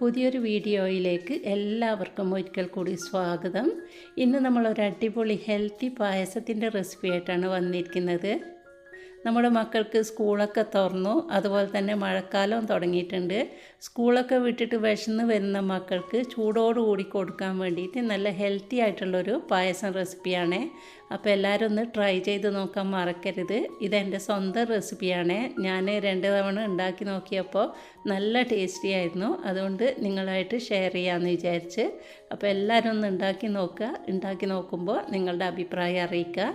പുതിയൊരു വീഡിയോയിലേക്ക് എല്ലാവർക്കും ഒരിക്കൽ കൂടി സ്വാഗതം. ഇന്ന് നമ്മൾ ഒരു അടിപൊളി ഹെൽത്തി പായസത്തിന്റെ റെസിപ്പി ആയിട്ടാണ് വന്നിരിക്കുന്നത്. നമ്മുടെ മക്കൾക്ക് സ്കൂളൊക്കെ തുറന്നു. അതുപോലെ തന്നെ മഴക്കാലവും തുടങ്ങിയിട്ടുണ്ട്. സ്കൂളൊക്കെ വിട്ടിട്ട് വിശന്ന് വരുന്ന മക്കൾക്ക് ചൂടോട് കൂടി കൊടുക്കാൻ വേണ്ടിയിട്ട് നല്ല ഹെൽത്തി ആയിട്ടുള്ളൊരു പായസം റെസിപ്പിയാണ് അപ്പോൾ എല്ലാവരും ഒന്ന് ട്രൈ ചെയ്ത് നോക്കാൻ മറക്കരുത്. ഇതെന്റെ സ്വന്തം റെസിപ്പിയാണ് ഞാൻ രണ്ട് തവണ ഉണ്ടാക്കി നോക്കിയപ്പോൾ നല്ല ടേസ്റ്റി ആയിരുന്നു. അതുകൊണ്ട് നിങ്ങളായിട്ട് ഷെയർ ചെയ്യാമെന്ന് വിചാരിച്ച്. അപ്പോൾ എല്ലാവരും ഒന്ന് ഉണ്ടാക്കി നോക്കുക. ഉണ്ടാക്കി നോക്കുമ്പോൾ നിങ്ങളുടെ അഭിപ്രായം അറിയിക്കുക.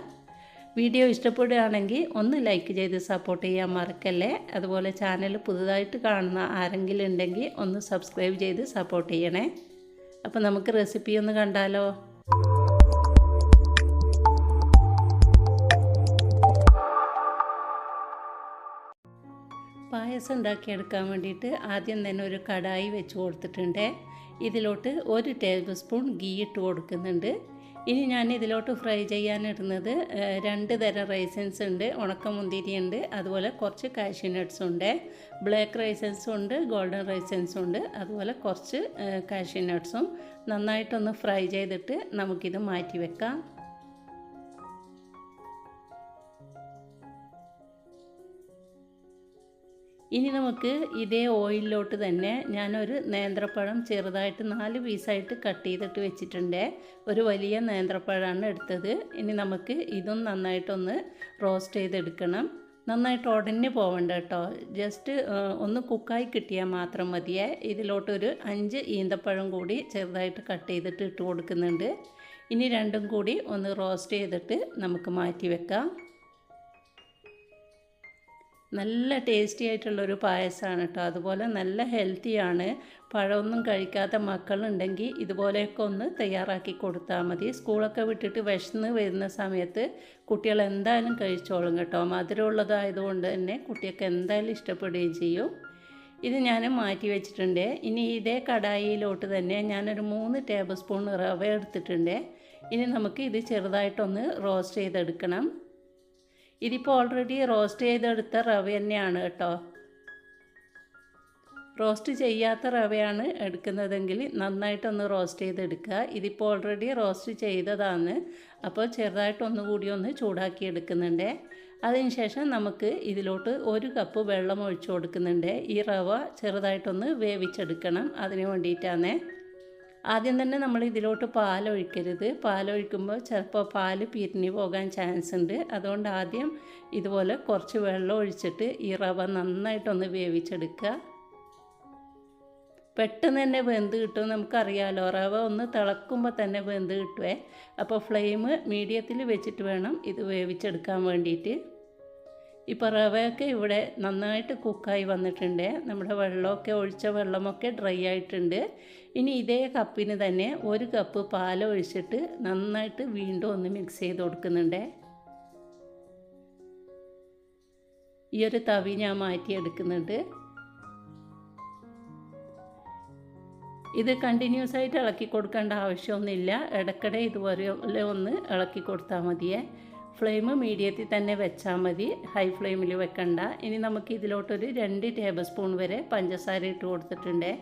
വീഡിയോ ഇഷ്ടപ്പെടുകയാണെങ്കിൽ ഒന്ന് ലൈക്ക് ചെയ്ത് സപ്പോർട്ട് ചെയ്യാൻ മറക്കല്ലേ? അതുപോലെ ചാനൽ പുതുതായിട്ട് കാണുന്ന ആരെങ്കിലും ഉണ്ടെങ്കിൽ ഒന്ന് സബ്സ്ക്രൈബ് ചെയ്ത് സപ്പോർട്ട് ചെയ്യണേ. അപ്പോൾ നമുക്ക് റെസിപ്പി ഒന്ന് കണ്ടാലോ? പായസം ഉണ്ടാക്കിയെടുക്കാൻ വേണ്ടിയിട്ട് ആദ്യം തന്നെ ഒരു കടായി വെച്ച് കൊടുത്തിട്ടുണ്ട്. ഇതിലോട്ട് ഒരു ടേബിൾ സ്പൂൺ ഗീ ഇട്ട് കൊടുക്കുന്നുണ്ട്. ഇനി ഞാൻ ഇതിലോട്ട് ഫ്രൈ ചെയ്യാനിടുന്നത് രണ്ട് തരം റൈസൻസ് ഉണ്ട് ഉണക്കമുന്തിരി ഉണ്ട് അതുപോലെ കുറച്ച് കാഷ്യൂ നട്ട്സ് ഉണ്ട് ബ്ലാക്ക് റൈസൻസും ഉണ്ട് ഗോൾഡൻ റൈസൻസും ഉണ്ട് അതുപോലെ കുറച്ച് കാഷ്യൂ നട്ട്സും നന്നായിട്ടൊന്ന് ഫ്രൈ ചെയ്തിട്ട് നമുക്കിത് മാറ്റി വെക്കാം ഇനി നമുക്ക് ഇതേ ഓയിലിലോട്ട് തന്നെ ഞാനൊരു നേന്ത്രപ്പഴം ചെറുതായിട്ട് നാല് പീസായിട്ട് കട്ട് ചെയ്തിട്ട് വെച്ചിട്ടുണ്ട്. ഒരു വലിയ നേന്ത്രപ്പഴമാണ് എടുത്തത്. ഇനി നമുക്ക് ഇതും നന്നായിട്ടൊന്ന് റോസ്റ്റ് ചെയ്തെടുക്കണം. നന്നായിട്ട് ഉടഞ്ഞു പോവണ്ട കേട്ടോ. ജസ്റ്റ് ഒന്ന് കുക്കായി കിട്ടിയാൽ മാത്രം മതിയേ. ഇതിലോട്ടൊരു അഞ്ച് ഈന്തപ്പഴം കൂടി ചെറുതായിട്ട് കട്ട് ചെയ്തിട്ട് ഇട്ട് കൊടുക്കുന്നുണ്ട്. ഇനി രണ്ടും കൂടി ഒന്ന് റോസ്റ്റ് ചെയ്തിട്ട് നമുക്ക് മാറ്റി വെക്കാം. നല്ല ടേസ്റ്റി ആയിട്ടുള്ളൊരു പായസമാണ് കേട്ടോ അതുപോലെ നല്ല ഹെൽത്തിയാണ് പഴമൊന്നും കഴിക്കാത്ത മക്കളുണ്ടെങ്കിൽ ഇതുപോലെയൊക്കെ ഒന്ന് തയ്യാറാക്കി കൊടുത്താൽ മതി. സ്കൂളൊക്കെ വിട്ടിട്ട് വിശന്ന് വരുന്ന സമയത്ത് കുട്ടികൾ എന്തായാലും കഴിച്ചോളും കേട്ടോ. മധുരമുള്ളതായതുകൊണ്ട് തന്നെ കുട്ടിയൊക്കെ എന്തായാലും ഇഷ്ടപ്പെടുകയും ചെയ്യും. ഇത് ഞാൻ മാറ്റി വെച്ചിട്ടുണ്ട്. ഇനി ഇതേ കടായിയിലോട്ട് തന്നെ ഞാനൊരു മൂന്ന് ടേബിൾ സ്പൂൺ റവ എടുത്തിട്ടുണ്ട്. ഇനി നമുക്ക് ഇത് ചെറുതായിട്ടൊന്ന് റോസ്റ്റ് ചെയ്തെടുക്കണം. ഇതിപ്പോൾ ഓൾറെഡി റോസ്റ്റ് ചെയ്തെടുത്ത റവ തന്നെയാണ് കേട്ടോ. റോസ്റ്റ് ചെയ്യാത്ത റവയാണ് എടുക്കുന്നതെങ്കിൽ നന്നായിട്ടൊന്ന് റോസ്റ്റ് ചെയ്തെടുക്കുക. ഇതിപ്പോൾ ഓൾറെഡി റോസ്റ്റ് ചെയ്തതാണ്. അപ്പോൾ ചെറുതായിട്ടൊന്ന് കൂടി ഒന്ന് ചൂടാക്കി എടുക്കുന്നുണ്ട്. അതിനുശേഷം നമുക്ക് ഇതിലോട്ട് ഒരു കപ്പ് വെള്ളം ഒഴിച്ചു കൊടുക്കുന്നുണ്ട്. ഈ റവ ചെറുതായിട്ടൊന്ന് വേവിച്ചെടുക്കണം. അതിന് വേണ്ടിയിട്ടാണ്. ആദ്യം തന്നെ നമ്മൾ ഇതിലോട്ട് പാലൊഴിക്കരുത്. പാലൊഴിക്കുമ്പോൾ ചിലപ്പോൾ പാൽ പിരിഞ്ഞു പോകാൻ ചാൻസ് ഉണ്ട്. അതുകൊണ്ട് ആദ്യം ഇതുപോലെ കുറച്ച് വെള്ളം ഒഴിച്ചിട്ട് ഈ റവ നന്നായിട്ടൊന്ന് വേവിച്ചെടുക്കുക. പെട്ടെന്ന് തന്നെ വെന്ത് കിട്ടും നമുക്കറിയാമല്ലോ റവ ഒന്ന് തിളക്കുമ്പോൾ തന്നെ വെന്ത് കിട്ടുവേ. അപ്പോൾ ഫ്ലെയിം മീഡിയത്തിൽ വെച്ചിട്ട് വേണം ഇത് വേവിച്ചെടുക്കാൻ വേണ്ടിയിട്ട്. ഇപ്പോൾ റവയൊക്കെ ഇവിടെ നന്നായിട്ട് കുക്കായി വന്നിട്ടുണ്ട്. നമ്മുടെ വെള്ളമൊക്കെ ഒഴിച്ച വെള്ളമൊക്കെ ഡ്രൈ ആയിട്ടുണ്ട്. ഇനി ഇതേ കപ്പിന് തന്നെ ഒരു കപ്പ് പാൽ ഒഴിച്ചിട്ട് നന്നായിട്ട് വീണ്ടും ഒന്ന് മിക്സ് ചെയ്ത് കൊടുക്കുന്നുണ്ട്. ഈ ഒരു തവി ഞാൻ മാറ്റിയെടുക്കുന്നുണ്ട്. ഇത് കണ്ടിന്യൂസ് ആയിട്ട് ഇളക്കി കൊടുക്കേണ്ട ആവശ്യമൊന്നുമില്ല. ഇടയ്ക്കിടെ ഇതുപോലെ ഒന്ന് ഇളക്കി കൊടുത്താൽ മതിയേ. ഫ്ലെയിം മീഡിയത്തിൽ തന്നെ വെച്ചാൽ മതി. ഹൈ ഫ്ലെയിമിൽ വെക്കണ്ട. ഇനി നമുക്ക് ഇതിലോട്ടൊരു രണ്ട് ടേബിൾ സ്പൂൺ വരെ പഞ്ചസാര ഇട്ട് കൊടുത്തിട്ടുണ്ട്.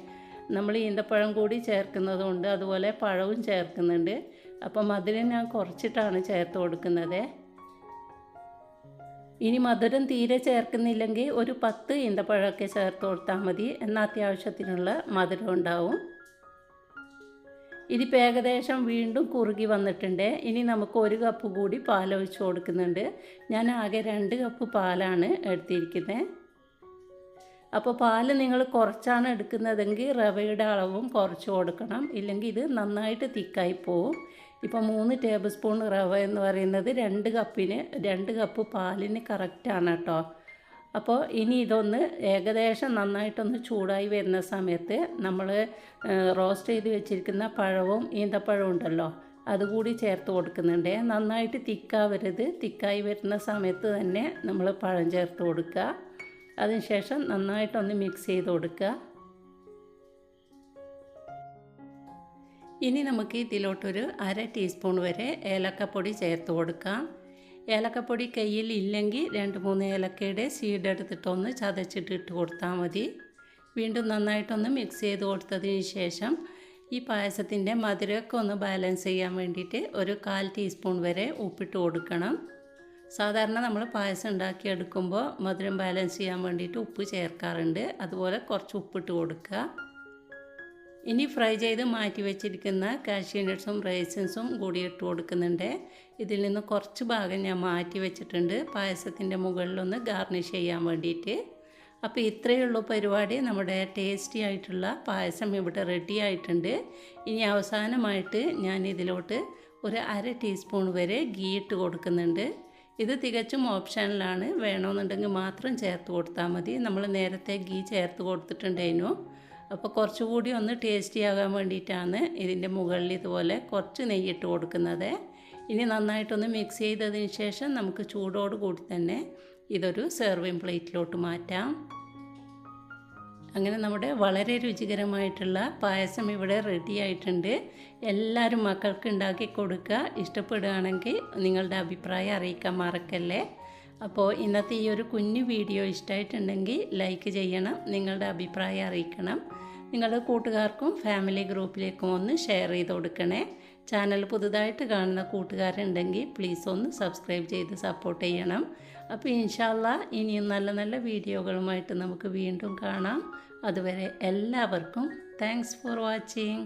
നമ്മൾ ഈന്തപ്പഴം കൂടി ചേർക്കുന്നതുകൊണ്ട് അതുപോലെ പഴവും ചേർക്കുന്നുണ്ട്. അപ്പം മധുരം ഞാൻ കുറച്ചിട്ടാണ് ചേർത്ത് കൊടുക്കുന്നത്. ഇനി മധുരം തീരെ ചേർക്കുന്നില്ലെങ്കിൽ ഒരു പത്ത് ഈന്തപ്പഴമൊക്കെ ചേർത്ത് കൊടുത്താൽ മതി. എന്നാൽ അത്യാവശ്യത്തിനുള്ള മധുരം ഉണ്ടാവും. ഇതിപ്പോൾ ഏകദേശം വീണ്ടും കുറുകി വന്നിട്ടുണ്ട്. ഇനി നമുക്ക് ഒരു കപ്പ് കൂടി പാൽ പാലൊഴിച്ച് കൊടുക്കുന്നുണ്ട്. ഞാൻ ആകെ രണ്ട് കപ്പ് പാലാണ് എടുത്തിരിക്കുന്നത് അപ്പോൾ പാൽ നിങ്ങൾ കുറച്ചാണ് എടുക്കുന്നതെങ്കിൽ റവയുടെ അളവും കുറച്ച് കൊടുക്കണം. ഇല്ലെങ്കിൽ ഇത് നന്നായിട്ട് തിക്കായി പോവും. ഇപ്പോൾ മൂന്ന് ടേബിൾ സ്പൂൺ റവ എന്ന് പറയുന്നത് രണ്ട് കപ്പിന് രണ്ട് കപ്പ് പാലിന് കറക്റ്റാണ് കേട്ടോ. അപ്പോൾ ഇനി ഇതൊന്ന് ഏകദേശം നന്നായിട്ടൊന്ന് ചൂടായി വരുന്ന സമയത്ത് നമ്മൾ റോസ്റ്റ് ചെയ്ത് വെച്ചിരിക്കുന്ന പഴവും ഈന്തപ്പഴവും ഉണ്ടല്ലോ അതുകൂടി ചേർത്ത് കൊടുക്കുന്നുണ്ട്. നന്നായിട്ട് തിക്കാവരുത്. തിക്കായി വരുന്ന സമയത്ത് തന്നെ നമ്മൾ പഴം ചേർത്ത് കൊടുക്കുക. അതിനുശേഷം നന്നായിട്ടൊന്ന് മിക്സ് ചെയ്ത് കൊടുക്കുക. ഇനി നമുക്ക് ഇതിലോട്ടൊരു അര ടീസ്പൂൺ വരെ ഏലക്കപ്പൊടി ചേർത്ത് കൊടുക്കാം. ഏലക്കപ്പൊടി കയ്യിൽ ഇല്ലെങ്കിൽ രണ്ട് മൂന്ന് ഏലക്കയുടെ സീഡ് എടുത്തിട്ടൊന്ന് ചതച്ചിട്ട് ഇട്ട് കൊടുത്താൽ മതി. വീണ്ടും നന്നായിട്ടൊന്ന് മിക്സ് ചെയ്ത് കൊടുത്തതിന് ശേഷം ഈ പായസത്തിന്റെ മധുരമൊക്കെ ഒന്ന് ബാലൻസ് ചെയ്യാൻ വേണ്ടിയിട്ട് ഒരു കാൽ ടീസ്പൂൺ വരെ ഉപ്പിട്ട് കൊടുക്കണം. സാധാരണ നമ്മൾ പായസം ഉണ്ടാക്കിയെടുക്കുമ്പോൾ മധുരം ബാലൻസ് ചെയ്യാൻ വേണ്ടിയിട്ട് ഉപ്പ് ചേർക്കാറുണ്ട്. അതുപോലെ കുറച്ച് ഉപ്പിട്ട് കൊടുക്കുക. ഇനി ഫ്രൈ ചെയ്ത് മാറ്റി വെച്ചിരിക്കുന്ന കാഷ്യൂ നട്ട്സും റൈസിൻസും കൂടി ഇട്ട് കൊടുക്കുന്നുണ്ട്. ഇതിൽ നിന്ന് കുറച്ച് ഭാഗം ഞാൻ മാറ്റി വെച്ചിട്ടുണ്ട്. പായസത്തിന്റെ മുകളിലൊന്ന് ഗാർണിഷ് ചെയ്യാൻ വേണ്ടിയിട്ട്. അപ്പോൾ ഇത്രയേ ഉള്ളൂ പരിപാടി. നമ്മുടെ ടേസ്റ്റി ആയിട്ടുള്ള പായസം ഇവിടെ റെഡി ആയിട്ടുണ്ട്. ഇനി അവസാനമായിട്ട് ഞാൻ ഇതിലോട്ട് ഒരു അര ടീസ്പൂൺ വരെ ഗീ ഇട്ട് കൊടുക്കുന്നുണ്ട്. ഇത് തികച്ചും ഓപ്ഷനിലാണ്. വേണമെന്നുണ്ടെങ്കിൽ മാത്രം ചേർത്ത് കൊടുത്താൽ മതി. നമ്മൾ നേരത്തെ ഗീ ചേർത്ത് കൊടുത്തിട്ടുണ്ടായിരുന്നു. അപ്പോൾ കുറച്ചുകൂടി ഒന്ന് ടേസ്റ്റി ആകാൻ വേണ്ടിയിട്ടാണ് ഇതിന്റെ മുകളിൽ ഇതുപോലെ കുറച്ച് നെയ്യ് ഇട്ട് കൊടുക്കുന്നത്. ഇനി നന്നായിട്ടൊന്ന് മിക്സ് ചെയ്തതിന് ശേഷം നമുക്ക് ചൂടോട് കൂടി തന്നെ ഇതൊരു സെർവിങ് പ്ലേറ്റിലോട്ട് മാറ്റാം. അങ്ങനെ നമ്മുടെ വളരെ രുചികരമായിട്ടുള്ള പായസം ഇവിടെ റെഡി ആയിട്ടുണ്ട്. എല്ലാവരും മക്കൾക്ക് ഉണ്ടാക്കി കൊടുക്കുക. ഇഷ്ടപ്പെടുകയാണെങ്കിൽ നിങ്ങളുടെ അഭിപ്രായം അറിയിക്കാൻ മറക്കല്ലേ? അപ്പോൾ ഇന്നത്തെ ഈ ഒരു കുഞ്ഞു വീഡിയോ ഇഷ്ടമായിട്ടുണ്ടെങ്കിൽ ലൈക്ക് ചെയ്യണം നിങ്ങളുടെ അഭിപ്രായം അറിയിക്കണം. നിങ്ങളുടെ കൂട്ടുകാർക്കും ഫാമിലി ഗ്രൂപ്പിലേക്കും ഒന്ന് ഷെയർ ചെയ്ത് കൊടുക്കണേ. ചാനൽ പുതുതായിട്ട് കാണുന്ന കൂട്ടുകാരുണ്ടെങ്കിൽ പ്ലീസ് ഒന്ന് സബ്സ്ക്രൈബ് ചെയ്ത് സപ്പോർട്ട് ചെയ്യണം. അപ്പോൾ ഇൻഷാല്ല ഇനിയും നല്ല നല്ല വീഡിയോകളുമായിട്ട് നമുക്ക് വീണ്ടും കാണാം. അതുവരെ എല്ലാവർക്കും താങ്ക്സ് ഫോർ വാച്ചിങ്